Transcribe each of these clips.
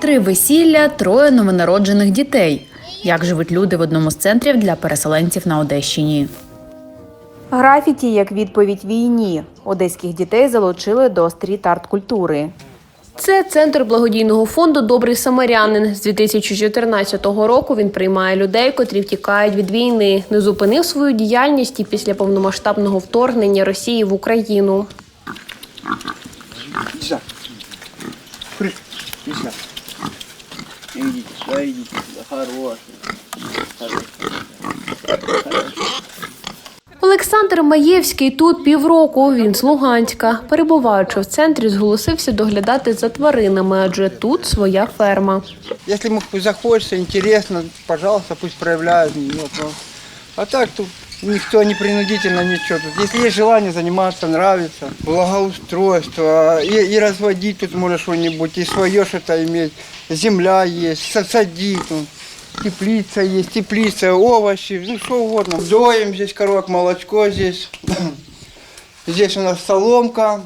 Три весілля, троє новонароджених дітей. Як живуть люди в одному з центрів для переселенців на Одещині? Графіті як відповідь війні. Одеських дітей залучили до стріт-арт культури. Це центр благодійного фонду Добрий самарянин. З 2014 року він приймає людей, котрі втікають від війни. Не зупинив свою діяльність і після повномасштабного вторгнення Росії в Україну. Сюда. Идите сюда, идите сюда. Хороший. Олександр Маєвський тут півроку. Він з Луганська. Перебуваючи в центрі, зголосився доглядати за тваринами, адже тут своя ферма. Если ему захочется, интересно, пожалуйста, пусть проявляют. Нет, ну. А так тут никто не принудительно, ничего. Тут, если есть желание заниматься, нравится, благоустройство, и, и разводить тут можно что-нибудь, и свое что-то иметь. Земля есть, са- садить, теплица есть, теплица, овощи, ну что угодно. Доим здесь коровок, молочко здесь. Здесь у нас соломка,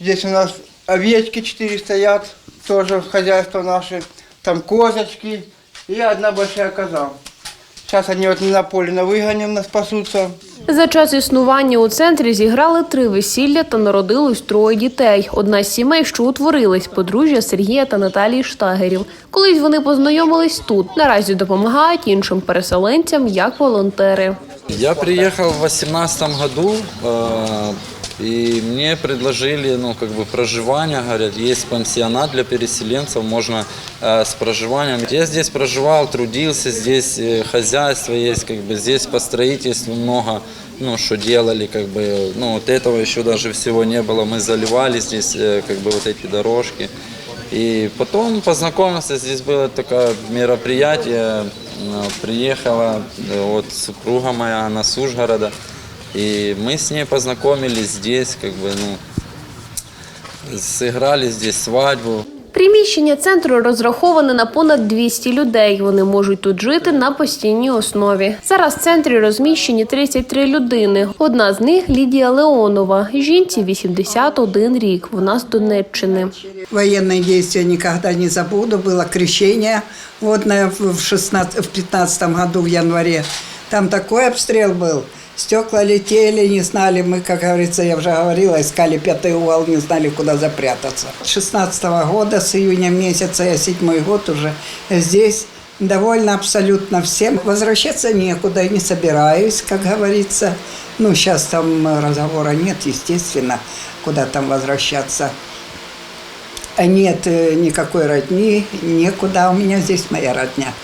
Здесь у нас овечки четыре стоят, тоже хозяйство наше. Там козочки и одна большая коза. Сейчас они вот на поле на выгоне нас пасутся. За час існування у центрі зіграли три весілля та народилось троє дітей. Одна з сімей, що утворились подружжя Сергія та Наталії Штагерів. Колись вони познайомились тут. Наразі допомагають іншим переселенцям як волонтери. Я приехал в восемнадцатом году, э, и мне предложили, ну, как бы проживание, говорят, есть пансионат для переселенцев, можно э, с проживанием. Я здесь проживал, трудился, здесь э, хозяйство есть, как бы здесь по строительству много, ну, что делали, как бы, ну, вот этого еще даже всего не было, мы заливали здесь, э, как бы, вот эти дорожки. И потом познакомился, здесь было такое мероприятие, э, приехала э, вот супруга моя, она с Ужгорода, и мы с ней познакомились здесь, как бы, ну, сыграли здесь свадьбу. Приміщення центру розраховане на понад 200 людей. Вони можуть тут жити на постійній основі. Зараз в центрі розміщені 33 людини. Одна з них Лідія Леонова. Жінці 81 рік. Вона з Донеччини. Военные действия никогда не забуду. Было крещение водное в 16, в 15 году в январе. Там такой обстрел был. Стекла летели, не знали мы, как говорится, я уже говорила, искали пятый угол, не знали, куда запрятаться. С 16 года, с июня месяца, я седьмой год уже здесь, довольна абсолютно всем. Возвращаться некуда и не собираюсь, как говорится. Ну, сейчас там разговора нет, естественно, куда там возвращаться. Нет э, никакой родни, некуда. У меня здесь моя родня.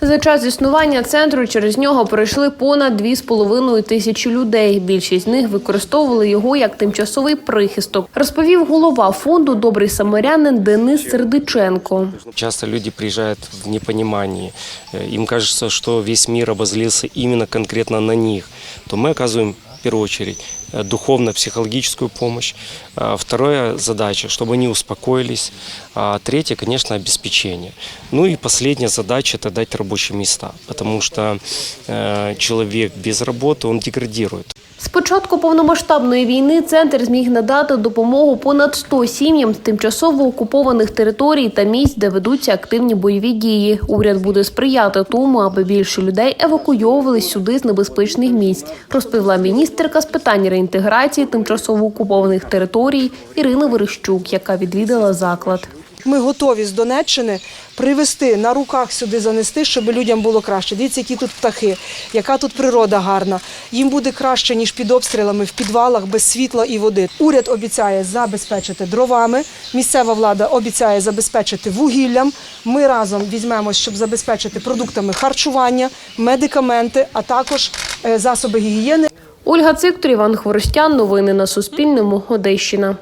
За час існування центру через нього пройшли понад 2,5 тисячі людей. Більшість з них використовували його як тимчасовий прихисток, розповів голова фонду Добрий самарянин Денис Сердиченко. Часто люди приезжают в непонимании. Э, Им кажется, что весь мир обозлился именно конкретно на них. То мы оказываем в первую очередь э, духовно-психологическую помощь. А Вторая задача, чтобы они успокоились. А третья, конечно, обеспечение. Ну и последняя задача – это дать рабочие места. Потому что э, человек без работы, он деградирует. З початку повномасштабної війни центр зміг надати допомогу понад 100 сім'ям з тимчасово окупованих територій та місць, де ведуться активні бойові дії. Уряд буде сприяти тому, аби більше людей евакуйовувались сюди з небезпечних місць, розповіла міністерка з питань реінтеграції тимчасово окупованих територій Ірина Верещук, яка відвідала заклад. Ми готові з Донеччини привезти на руках сюди занести, щоб людям було краще. Дивіться, які тут птахи, яка тут природа гарна. Їм буде краще ніж під обстрілами в підвалах без світла і води. Уряд обіцяє забезпечити дровами. Місцева влада обіцяє забезпечити вугіллям. Ми разом візьмемось, щоб забезпечити продуктами харчування, медикаменти, а також е, засоби гігієни. Ольга Циктор, Іван Хворостян. Новини на Суспільному. Одещина.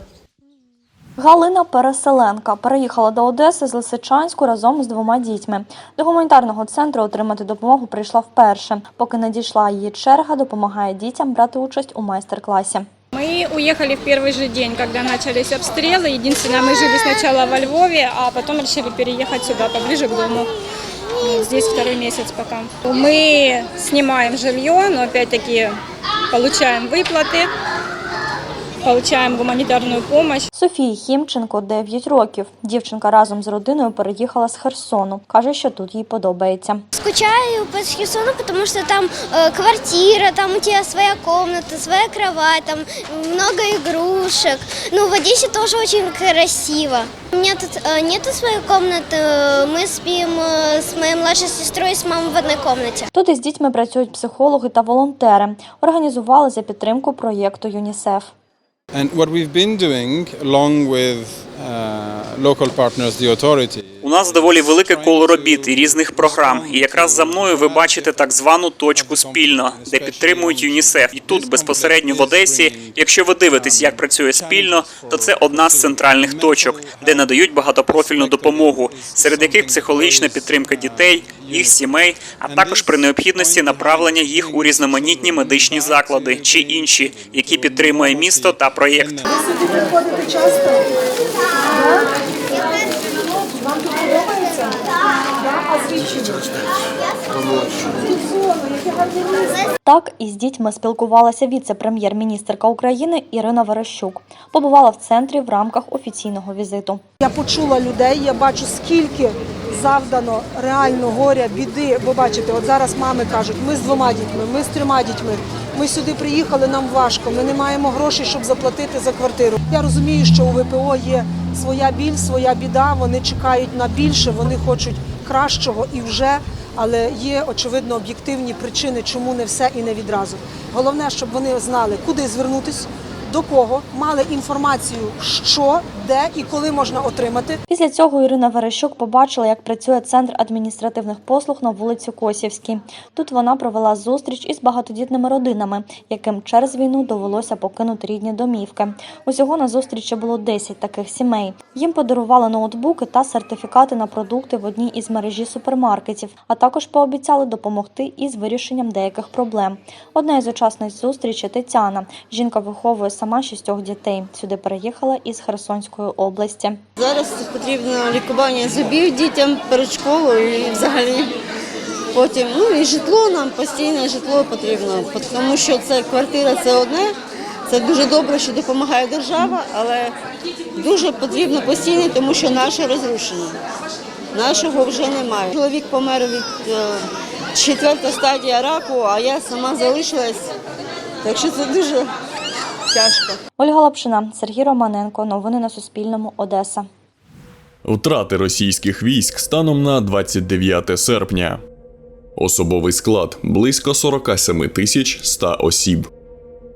Галина Переселенка переїхала до Одеси з Лисичанську разом з двома дітьми. До гуманітарного центру отримати допомогу прийшла вперше. Поки надійшла її черга, допомагає дітям брати участь у майстер-класі. Мы уехали в первый же день, когда начались обстрелы. Единственное, мы жили сначала во Львове, а потом решили переехать сюда, поближе к дому. Вот Здесь второй месяц пока. Мы снимаем жилье, но опять-таки получаем выплаты. получаем гуманитарную помощь. Софії Хімченко 9 років. Дівчинка разом з родиною переїхала з Херсону. Каже, що тут їй подобається. Скучаю по Херсону, потому что там э, квартира, там у тебя своя комната, своя кровать, там много игрушек. Ну, в Одессе тоже очень красиво. У меня тут э, нету своей комнаты, э, мы спим э, с моей младшей сестрой и с мамой в одной комнате. Тут із дітьми працюють психологи та волонтери. Організували за підтримку проєкту ЮНІСЕФ. And what we've been doing, along with local partners, У нас доволі велике коло робіт і різних програм. І якраз за мною ви бачите так звану точку спільно, де підтримують ЮНІСЕФ. І тут безпосередньо в Одесі. Якщо ви дивитесь, як працює спільно, то це одна з центральних точок, де надають багатопрофільну допомогу, серед яких психологічна підтримка дітей, їх сімей, а також при необхідності направлення їх у різноманітні медичні заклади чи інші, які підтримує місто та проєкт. Сюди приходите часто? Вам тут подобається? А. Так із дітьми спілкувалася віце-прем'єр-міністерка України Ірина Верещук. Побувала в центрі в рамках офіційного візиту. Я почула людей, я бачу, скільки завдано реально горя, біди. Бо бачите, от зараз мами кажуть, ми з двома дітьми, ми з трьома дітьми. Ми сюди приїхали, нам важко. Ми не маємо грошей, щоб заплатити за квартиру. Я розумію, що у ВПО є своя біль, своя біда. Вони чекають на більше, вони хочуть кращого і вже. Але є очевидно об'єктивні причини, чому не все і не відразу. Головне, щоб вони знали, куди звернутись, до кого, мали інформацію, що, де і коли можна отримати. Після цього Ірина Верещук побачила, як працює центр адміністративних послуг на вулиці Косівській. Тут вона провела зустріч із багатодітними родинами, яким через війну довелося покинути рідні домівки. Усього на зустрічі було 10 таких сімей. Їм подарували ноутбуки та сертифікати на продукти в одній із мережі супермаркетів, а також пообіцяли допомогти із вирішенням деяких проблем. Одна із учасниць зустрічі Тетяна. Жінка виховує сама шістьох дітей. Сюди переїхала із Херсонської області. Зараз потрібно лікування зубів дітям перед школою і взагалі потім ну і житло нам постійне житло потрібно, тому що це квартира це одне. Це дуже добре, що допомагає держава, але дуже потрібно постійне, тому що наше розрушено. Нашого вже немає. Чоловік помер від е, четверта стадія раку, а я сама залишилась. Так що це дуже тяжко. Ольга Лапшина, Сергій Романенко. Новини на Суспільному. Одеса. Втрати російських військ станом на 29 серпня. Особовий склад близько 47 тисяч 100 осіб.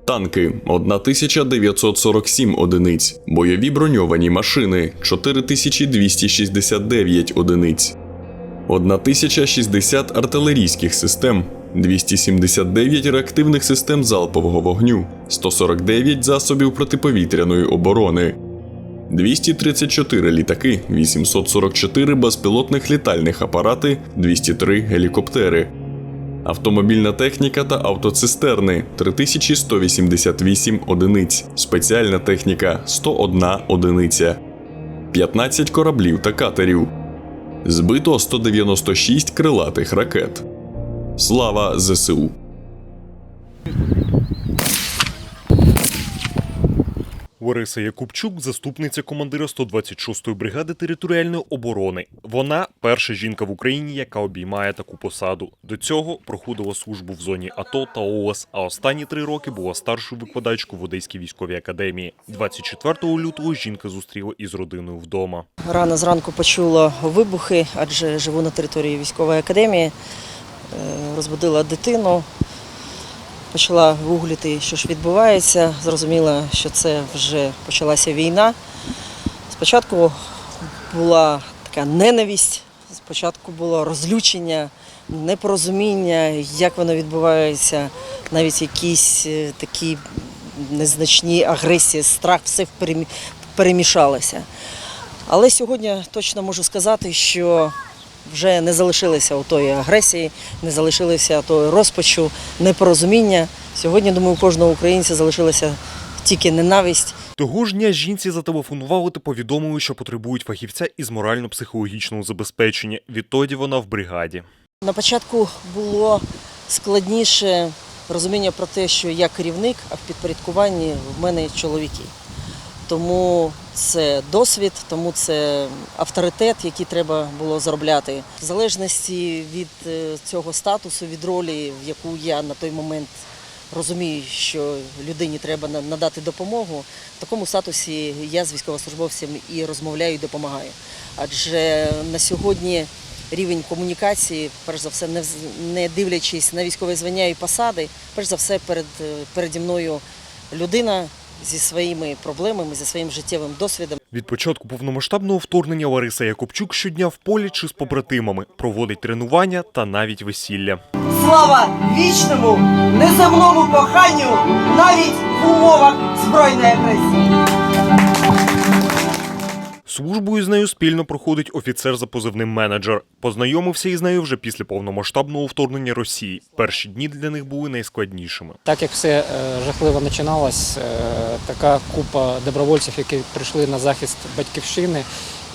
Танки 1947 одиниць. Бойові броньовані машини 4269 одиниць. 1060 артилерійських систем, 279 реактивних систем залпового вогню, 149 засобів протиповітряної оборони, 234 літаки, 844 безпілотних літальних апарати, 203 гелікоптери. Автомобільна техніка та автоцистерни 3188 одиниць, спеціальна техніка 101 одиниця, 15 кораблів та катерів. Збито 196 крилатих ракет. Слава ЗСУ! Лариса Якубчук, заступниця командира 126-ї бригади територіальної оборони. Вона перша жінка в Україні, яка обіймає таку посаду. До цього проходила службу в зоні АТО та ООС, а останні три роки була старшою викладачкою в Одеській військовій академії. 24 лютого жінка зустріла із родиною вдома. Рано зранку почула вибухи, адже живу на території військової академії. Е, Розбудила дитину, почала гуглити, що ж відбувається. Зрозуміла, що це вже почалася війна. Спочатку була така ненависть, спочатку було розлючення, непорозуміння, як воно відбувається, навіть якісь е, такі незначні агресії, страх, все перемішалося. Але сьогодні точно можу сказати, що вже не залишилося у тої агресії, не залишилося того розпачу, непорозуміння. Сьогодні, думаю, у кожного українця залишилася тільки ненависть. Того ж дня жінці зателефонували та повідомили, що потребують фахівця із морально-психологічного забезпечення. Відтоді вона в бригаді. На початку було складніше розуміння про те, що я керівник, а в підпорядкуванні в мене чоловіки. Тому це досвід, тому це авторитет, який треба було заробляти. В залежності від е, цього статусу, від ролі, в яку я на той момент розумію, що людині треба надати допомогу, в такому статусі я з військовослужбовцем і розмовляю, і допомагаю. Адже на сьогодні рівень комунікації, перш за все, не, дивлячись на військове звання і посади, перш за все, перед, е, переді мною людина зі своїми проблемами, зі своїм життєвим досвідом. Від початку повномасштабного вторгнення Лариса Якубчук щодня в полі чи з побратимами проводить тренування та навіть весілля. Слава вічному, неземному коханню навіть в умовах збройної агресії. Службою з нею спільно проходить офіцер за позивним менеджер. Познайомився із нею вже після повномасштабного вторгнення Росії. Перші дні для них були найскладнішими. Так як все е, жахливо починалось, е, така купа добровольців, які прийшли на захист батьківщини,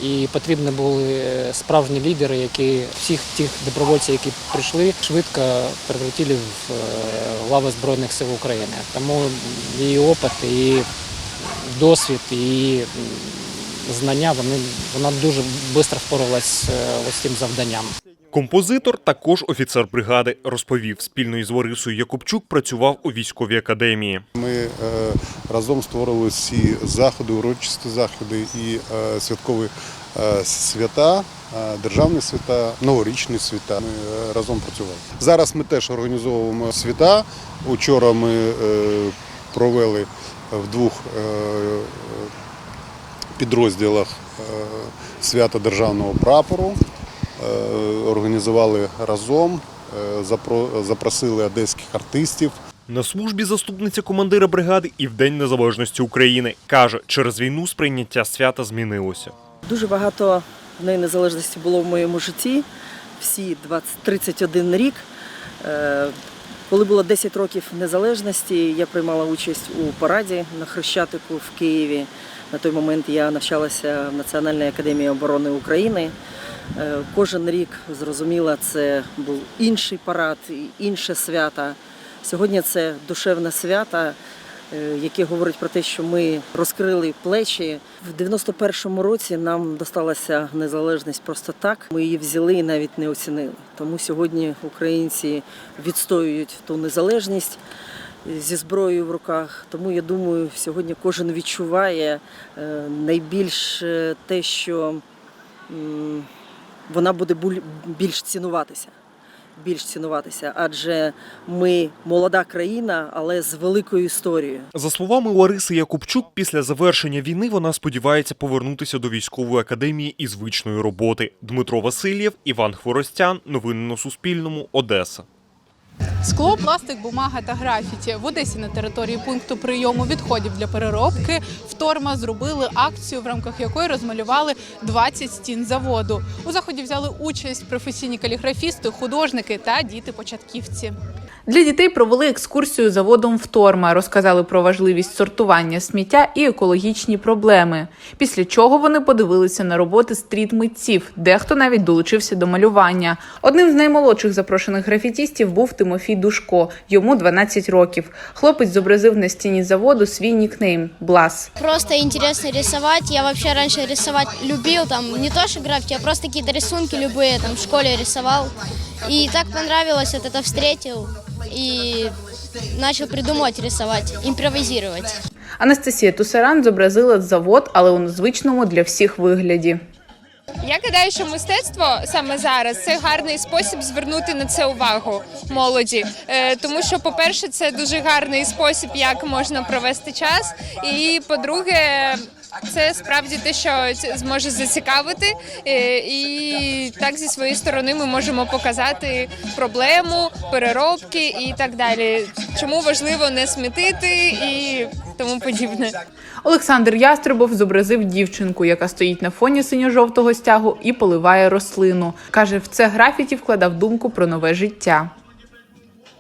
і потрібні були е, справжні лідери, які всіх тих добровольців, які прийшли, швидко превратили в лави Збройних сил України. Тому її опит, і досвід, і знання вони вона дуже швидко впоралась е, ось з цим завданням. Композитор, також офіцер бригади, розповів, спільно із Ларисою Якубчук працював у військовій академії. Ми е, разом створили всі заходи, урочисті заходи і е, святкові е, свята, е, державні свята, новорічні свята. Ми е, разом працювали. Зараз ми теж організовуємо свята. Учора ми е, провели в двох е, підрозділах е, свято державного прапору. Е, Організували разом, е, запросили одеських артистів. На службі заступниця командира бригади і в День Незалежності України каже, через війну сприйняття свята змінилося. Дуже багато Днів незалежності було в моєму житті. Всі 20, 31 рік. Коли було 10 років незалежності, я приймала участь у параді на Хрещатику в Києві. На той момент я навчалася в Національній академії оборони України. Е, Кожен рік, зрозуміла, це був інший парад, інше свято. Сьогодні це душевне свято, е, яке говорить про те, що ми розкрили плечі. В 91-му році нам досталася незалежність просто так. Ми її взяли і навіть не оцінили. Тому сьогодні українці відстоюють ту незалежність зі зброєю в руках. Тому я думаю, сьогодні кожен відчуває е, найбільш е, те, що вона буде більш цінуватися. Більш цінуватися, адже ми молода країна, але з великою історією. За словами Лариси Якубчук, після завершення війни вона сподівається повернутися до військової академії і звичної роботи. Дмитро Васильєв, Іван Хворостян. Новини на Суспільному. Одеса. Скло, пластик, бумага та графіті в Одесі на території пункту прийому відходів для переробки вторма зробили акцію, в рамках якої розмалювали 20 стін заводу. У заході взяли участь професійні каліграфісти, художники та діти-початківці. Для дітей провели екскурсію заводом Вторма, розказали про важливість сортування сміття і екологічні проблеми. Після чого вони подивилися на роботи стріт-митців, дехто навіть долучився до малювання. Одним з наймолодших запрошених графітістів був Тимофій Душко. Йому 12 років. Хлопець зобразив на стіні заводу свій нікнейм Блас. Просто интересно рисовать. Я вообще раньше рисовать любил, там не то что граффити, а просто какие-то рисунки любые, там в школе рисовал. И так понравилось, вот это встретил и начал придумывать рисовать, импровизировать. Анастасія Тусаран зобразила завод, але у незвичному для всіх вигляді. Я гадаю, що мистецтво саме зараз це гарний спосіб звернути на це увагу молоді. Е, тому що, по-перше, це дуже гарний спосіб, як можна провести час. І по-друге, це справді те, що зможе зацікавити. Е, і так зі своєї сторони ми можемо показати проблему, переробки і так далі. Чому важливо не смітити і тому подібне. Олександр Ястребов зобразив дівчинку, яка стоїть на фоні синьо-жовтого стягу і поливає рослину. Каже, в це графіті вкладав думку про нове життя.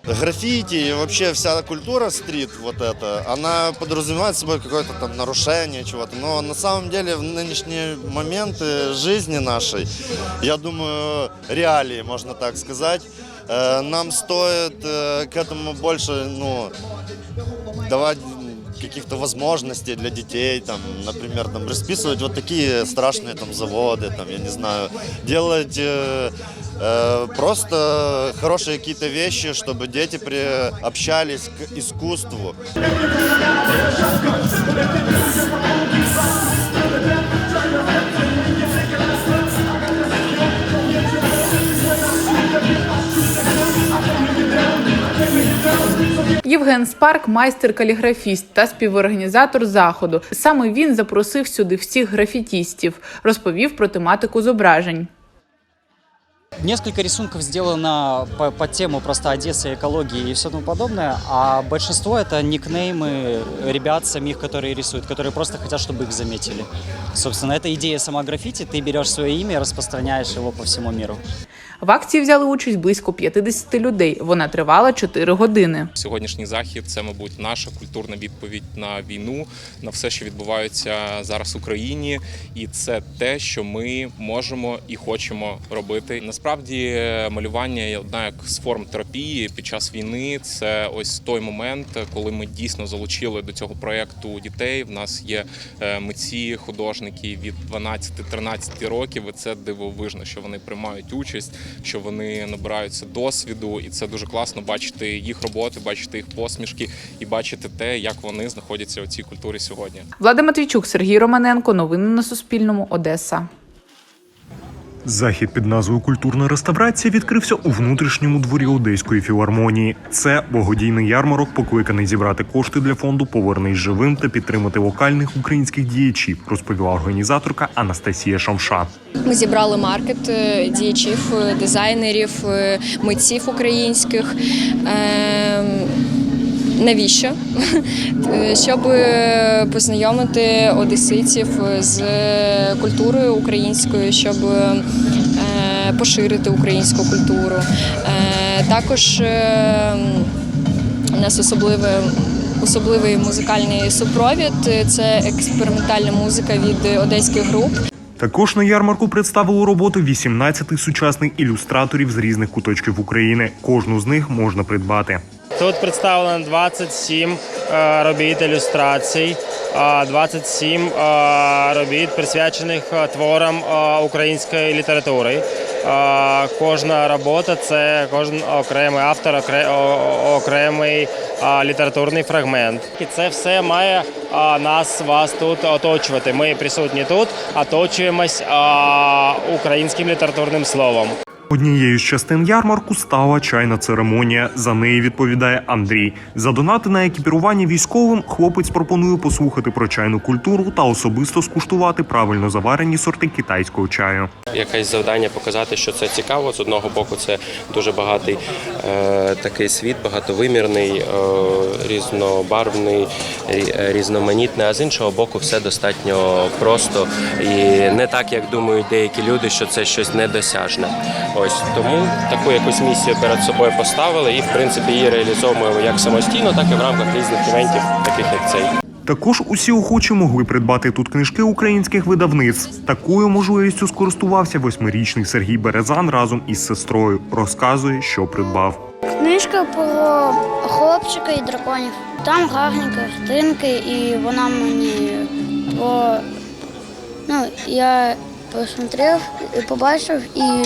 Граффити и вообще вся культура стрит вот эта, она подразумевает собой какое-то там нарушение чего-то. Но на самом деле в нынешние моменты жизни нашей, я думаю, реалии, можно так сказать, Э, Нам стоит э, к этому больше ну, давать каких-то возможностей для детей, там, например, там, расписывать вот такие страшные там заводы, там, я не знаю, делать э, э, просто хорошие какие-то вещи, чтобы дети приобщались к искусству. Євген Спарк, майстер-каліграфіст та співорганізатор заходу. Саме він запросив сюди всіх графітістів, розповів про тематику зображень. Несколько рисунков сделано по, по тему просто Одессы, экологии и все тому подобное, а большинство это никнеймы ребят самих, которые рисуют, которые просто хотят, чтобы их заметили. Собственно, это идея сама граффити, ты берешь свое имя и распространяешь его по всему миру. В акції взяли участь близько 50 людей. Вона тривала 4 години. Сьогоднішній захід це, мабуть, наша культурна відповідь на війну, на все, що відбувається зараз в Україні, і це те, що ми можемо і хочемо робити. Насправді, малювання є одна як з форм терапії під час війни. Це ось той момент, коли ми дійсно залучили до цього проєкту дітей. В нас є е, митці, художники від 12-13 років. І це дивовижно, що вони приймають участь, що вони набираються досвіду, і це дуже класно бачити їх роботи, бачити їх посмішки і бачити те, як вони знаходяться у цій культурі сьогодні. Влада Матвійчук, Сергій Романенко. Новини на Суспільному. Одеса. Захід під назвою Культурна реставрація відкрився у внутрішньому дворі Одеської філармонії. Це благодійний ярмарок, покликаний зібрати кошти для фонду Повернись живим та підтримати локальних українських діячів, розповіла організаторка Анастасія Шамша. Ми зібрали маркет е, діячів, е, дизайнерів, е, митців українських. Ем, Навіщо? Е, Щоб е, познайомити одеситів з культурою українською, щоб е, поширити українську культуру. Е, Також е, у нас особливе. Особливий музикальний супровід це експериментальна музика від одеських груп. Також на ярмарку представили роботу 18 сучасних ілюстраторів з різних куточків України. Кожну з них можна придбати. Тут представлено 27 е, робіт ілюстрацій, е, 27 е, робіт присвячених е, творам української літератури. Кожна робота це кожен окремий автор, окремий літературний фрагмент. І це все має нас вас тут оточувати. Ми присутні тут, оточуємось українським літературним словом. Однією з частин ярмарку стала чайна церемонія. За неї відповідає Андрій. За донати на екіпірування військовим хлопець пропонує послухати про чайну культуру та особисто скуштувати правильно заварені сорти китайського чаю. якесь завдання показати, що це цікаво. З одного боку, це дуже багатий е, такий світ, багатовимірний, е, різнобарвний, рі- е, різноманітний. А з іншого боку, все достатньо просто і не так, як думають деякі люди, що це щось недосяжне. Ось тому таку якусь місію перед собою поставили, і в принципі її реалізовуємо як самостійно, так і в рамках різних івентів, таких як цей. Також усі охочі могли придбати тут книжки українських видавництв. Такою можливістю скористувався восьмирічний Сергій Березан разом із сестрою. Розказує, що придбав. Книжка про хлопчика і драконів. Там гарні картинки, і вона мені про. Ну, я посмотрев і побачив, і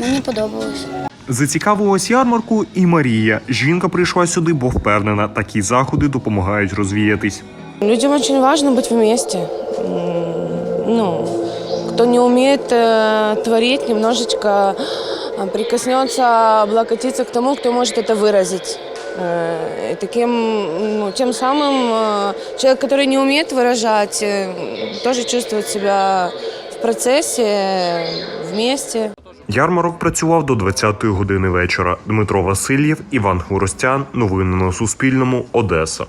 мені подобалось. Зацікавилась ярмарку і Марія. Жінка прийшла сюди, бо впевнена, такі заходи допомагають розвіятись. Людям очень важно быть вместе. М, Ну, кто не умеет э, творить, немножечко э, прикоснется, облокотиться к тому, кто может это выразить. Э, и таким, ну, тем самым э, человек, который не умеет выражать, э, тоже чувствует себя в процессе, э. Ярмарок працював до 20-ї години вечора. Дмитро Васильєв, Іван Хворостян. Новини на Суспільному. Одеса.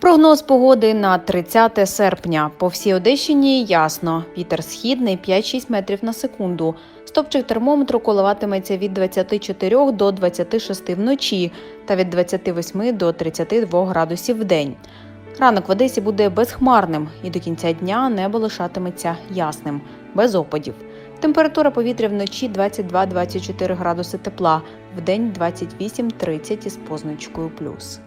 Прогноз погоди на 30 серпня. По всій Одещині ясно. Вітер східний 5-6 метрів на секунду. Стопчик термометру коливатиметься від 24 до 26 вночі та від 28 до 32 градусів в день. Ранок в Одесі буде безхмарним і до кінця дня небо лишатиметься ясним, без опадів. Температура повітря вночі 22-24 градуси тепла, в день 28-30 із позначкою плюс.